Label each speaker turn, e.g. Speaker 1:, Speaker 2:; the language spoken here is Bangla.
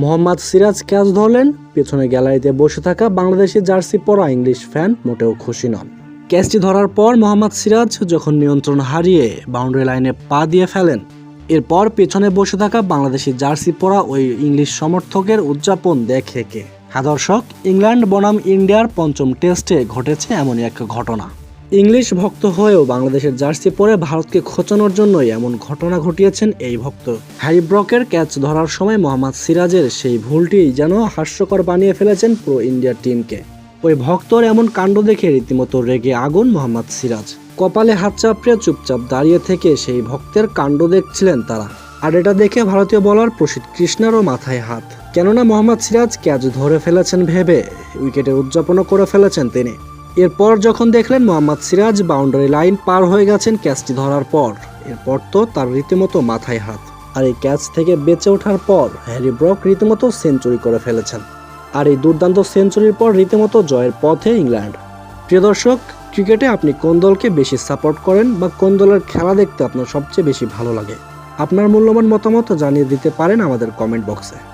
Speaker 1: মোহাম্মদ সিরাজ ক্যাচ ধরলেন, পেছনে গ্যালারিতে বসে থাকা বাংলাদেশি জার্সি পরা ইংলিশ ফ্যান মোটেও খুশি নন। ক্যাচটি ধরার পর মোহাম্মদ সিরাজ যখন নিয়ন্ত্রণ হারিয়ে বাউন্ডারি লাইনে পা দিয়ে ফেলেন, এরপর পেছনে বসে থাকা বাংলাদেশি জার্সি পরা ওই ইংলিশ সমর্থকের উদযাপন দেখে কে। হ্যাঁ দর্শক, ইংল্যান্ড বনাম ইন্ডিয়ার পঞ্চম টেস্টে ঘটেছে এমনই এক ঘটনা। ইংলিশ ভক্ত হয়েও বাংলাদেশের জার্সি পরে ভারতকে খোঁচানোর জন্যই এমন ঘটনা ঘটিয়েছেন এই ভক্ত। হ্যারি ব্রকের ক্যাচ ধরার সময় মোহাম্মদ সিরাজের সেই ভুলটি যেন হাস্যকর বানিয়ে ফেলেছেন প্রো ইন্ডিয়ার টিমকে। ওই ভক্তর এমন কাণ্ড দেখে রীতিমতো রেগে আগুন মোহাম্মদ সিরাজ। কপালে হাত চাপড়ে চুপচাপ দাঁড়িয়ে থেকে সেই ভক্তের কাণ্ড দেখছিলেন তারা। আর এটা দেখে ভারতীয় বলার প্রসিদ্ধ কৃষ্ণারও মাথায় হাত। কেননা মোহাম্মদ সিরাজ ক্যাচ ধরে ফেলেছেন ভেবে উইকেটের উদযাপনও করে ফেলেছেন তিনি। এরপর যখন দেখলেন মোহাম্মদ সিরাজ, বাউন্ডারি লাইন পার হয়ে গেছেন ক্যাচটি ধরার পর। এরপর তো তার রীতিমতো মাথায় হাত। আর এই ক্যাচ থেকে বেঁচে ওঠার পর হ্যারি ব্রক রীতিমতো সেঞ্চুরি করে ফেলেছেন। আর এই দুর্দান্ত সেঞ্চুরির পর রীতিমতো জয়ের পথে ইংল্যান্ড। প্রিয় দর্শক, ক্রিকেটে আপনি কোন দলকে বেশি সাপোর্ট করেন বা কোন দলের খেলা দেখতে আপনার সবচেয়ে বেশি ভালো লাগে? আপনার মূল্যবান মতামত জানিয়ে দিতে পারেন আমাদের কমেন্ট বক্সে।